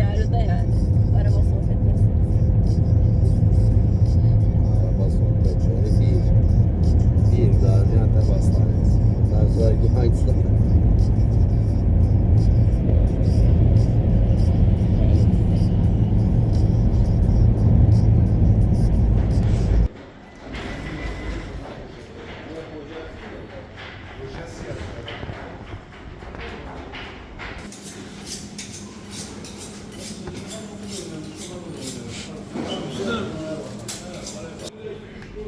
Hacer'de yani. Araba sohbeti. Araba sohbeti öyle değil. Bir daha Gaziantep Hastanesi. Daha güzel hangi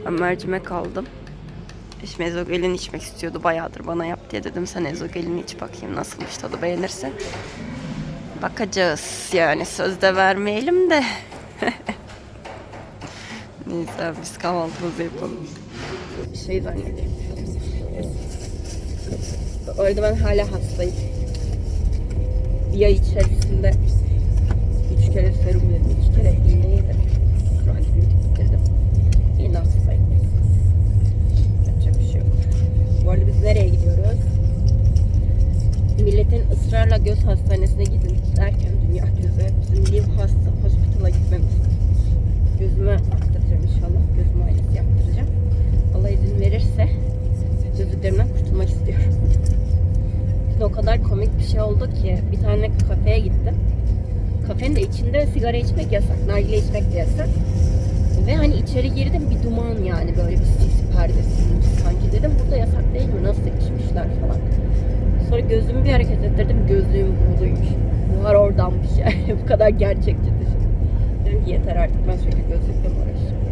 Ben mercimek aldım. Eşim ezogelin içmek istiyordu. Bayağıdır bana yap diye dedim. Sen ezogelini iç bakayım nasılmış tadı beğenirsin. Bakacağız yani sözde vermeyelim de. Neyse biz kahvaltımızı yapalım. Bir şey zannediyorum. Bu ben hala hastayım. Bir ay içerisinde üç kere serum yedim, iki kere iğne yedim. Antibiyotik bitirdim. Yine hastayım. Yapacak bir şey yok. Bu arada biz nereye gidiyoruz? Milletin ısrarla göz hastanesine gidin derken dünya gözü bizim Liv hasta hospital'a gitmemiz. Gözüme attıracağım inşallah. Göz muayenesi yaptıracağım. Allah izin verirse gözlüklerimden kurtulmak istiyorum. Dün o kadar komik bir şey oldu ki bir tane kafeye gittim. Kafenin de içinde sigara içmek yasak, nargile içmek de yasak. Ve hani içeri girdim bir duman yani böyle bir sis perdesi sanki dedim burada yasak değil mi nasıl içmişler falan. Gözümü bir hareket ettirdim gözlüğüm buğuluymuş. Buhar oradanmış yani bu kadar gerçekçi dışı. Dedim ki yeter artık ben sürekli gözlükle mi uğraşacağım.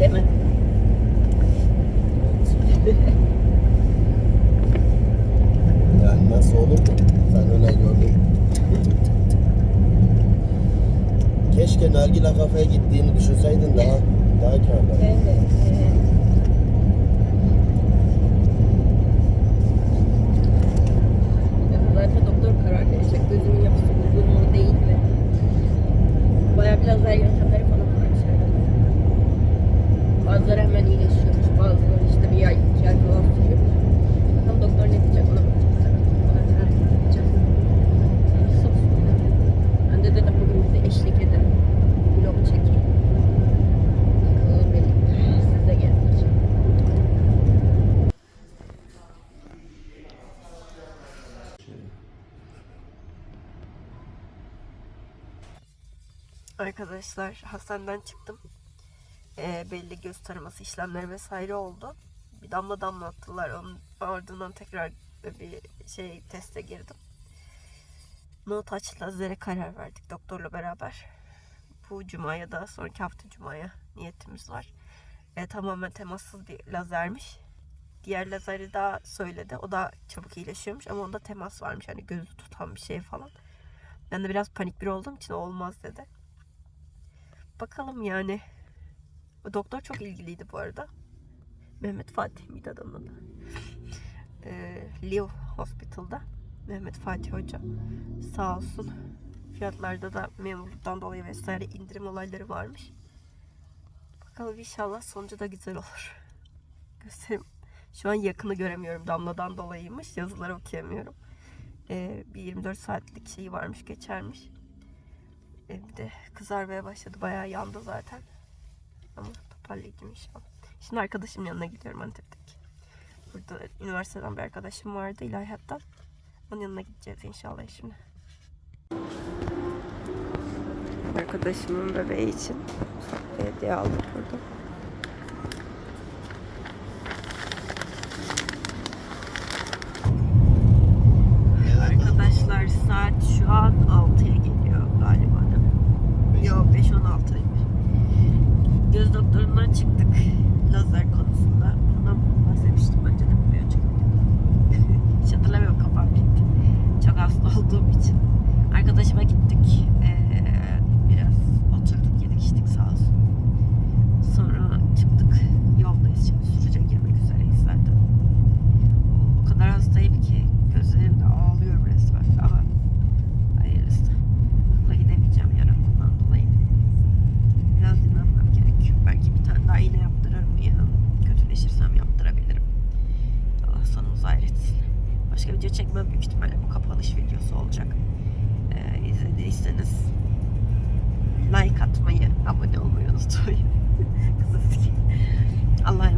Değil mi? Yani nasıl olur? Sen öyle gördün. Keşke nargile kafeye gittiğini düşünseydin daha daha kârlı. Evet. Zaten doktor karar verecek. Gözümün yapısı uzun mu değil mi? Bayağı bir lazer yöntemleri falan varmış herhalde. Bazıları hemen iyileşiyormuş. Bazıları işte bir ay, iki ay falan sürüyormuş. Bakalım doktor ne diyecek ona bakacağız. Ona merak edeceğiz. Hayırlısı olsun. Ben de dedim bugün bize eşlik edin. Vlog çekeyim. Bakalım birlikte. Siz de gezdireceğim. Arkadaşlar hastaneden çıktım. Ee, belli göz taraması işlemleri vesaire oldu. Bir damla damlattılar. Onun ardından tekrar bir şey teste girdim. No touch lazere karar verdik doktorla beraber. Bu cumaya da sonraki hafta cumaya niyetimiz var. Ee, tamamen temassız bir lazermiş. Diğer lazeri daha söyledi. O da çabuk iyileşiyormuş ama onda temas varmış. Hani gözü tutan bir şey falan. Ben de biraz panik bir olduğum için olmaz dedi. Bakalım yani. O doktor çok ilgiliydi bu arada. Mehmet Fatih miydi adamın adı? Ee, Leo Hospital'da. Mehmet Fatih Hoca. Sağ olsun. Fiyatlarda da memurluktan dolayı vesaire indirim olayları varmış. Bakalım inşallah sonucu da güzel olur. Göstereyim. Şu an yakını göremiyorum. Damladan dolayıymış. Yazıları okuyamıyorum. Ee, bir 24 saatlik şeyi varmış. Geçermiş. Bir de kızarmaya başladı. Bayağı yandı zaten. Ama toparlayacağım inşallah. Şimdi arkadaşımın yanına gidiyorum Antep'teki. Burada üniversiteden bir arkadaşım vardı ilahiyattan. Onun yanına gideceğiz inşallah şimdi. Arkadaşımın bebeği için hediye aldık burada. başka video çekmem büyük ihtimalle bu kapanış videosu olacak. Ee, izlediyseniz like atmayı, abone olmayı unutmayın. Allah